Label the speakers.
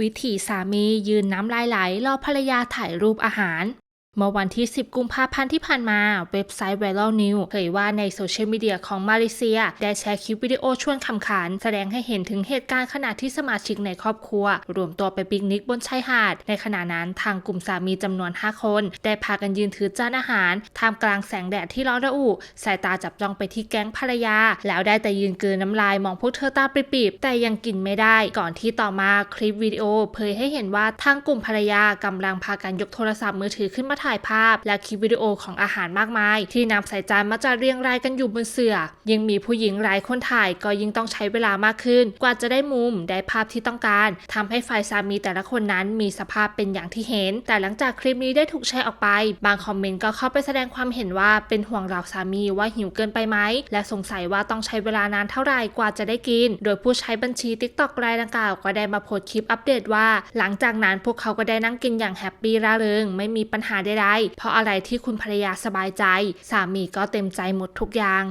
Speaker 1: วิถีสามียืนน้ำลายไหลรอภรรยาถ่ายรูปอาหาร เมื่อวันที่ 10 กุมภาพันธ์ที่ผ่านมา เว็บไซต์ Viral News เผยว่าในโซเชียลมีเดียของมาเลเซีย ได้แชร์คลิปวิดีโอชวนคำขันแสดงให้เห็นถึงเหตุการณ์ขณะที่สมาชิกในครอบครัว รวมตัวไปปิกนิกบนชายหาด ในขณะนั้นทางกลุ่มสามีจำนวน 5 คน ได้พากันยืนถือจานอาหารท่ามกลางแสงแดดที่ร้อนระอุ สายตาจับจ้องไปที่แก๊งภรรยา แล้วได้แต่ยืนกลืนน้ำลายมองพวกเธอตาปริบๆแต่ยังกินไม่ได้ ก่อนที่ต่อมาคลิปวิดีโอเผยให้เห็นว่าทางกลุ่มภรรยากำลังพากันยกโทรศัพท์มือถือขึ้นมาถ่ายภาพ และคลิปวิดีโอของอาหารมากมาย ที่นำใส่จานมาจัดเรียงรายกันอยู่บนเสื่อยังมีผู้หญิงหลายคนถ่ายก็ยิ่งต้องใช้เวลามากขึ้น กว่าจะได้มุมได้ภาพที่ต้องการทำให้ฝ่ายสามีแต่ละคนนั้นมีสภาพเป็นอย่างที่เห็น แต่หลังจากคลิปนี้ได้ถูกแชร์ออกไป บางคอมเมนต์ก็เข้าไปแสดงความเห็นว่าเป็นห่วงเราสามีว่าหิวเกินไปไหมและสงสัยว่าต้องใช้เวลานานเท่าไหร่กว่าจะได้กิน โดยผู้ใช้บัญชี TikTok รายดังกล่าวก็ได้มาโพสต์คลิปอัปเดตว่า หลังจากนั้นพวกเขาก็ได้นั่งกินอย่างแฮปปี้ร่าเริงไม่มีปัญหาใดๆ เพราะอะไรที่คุณภรรยาสบายใจ สามีก็เต็มใจหมดทุกอย่าง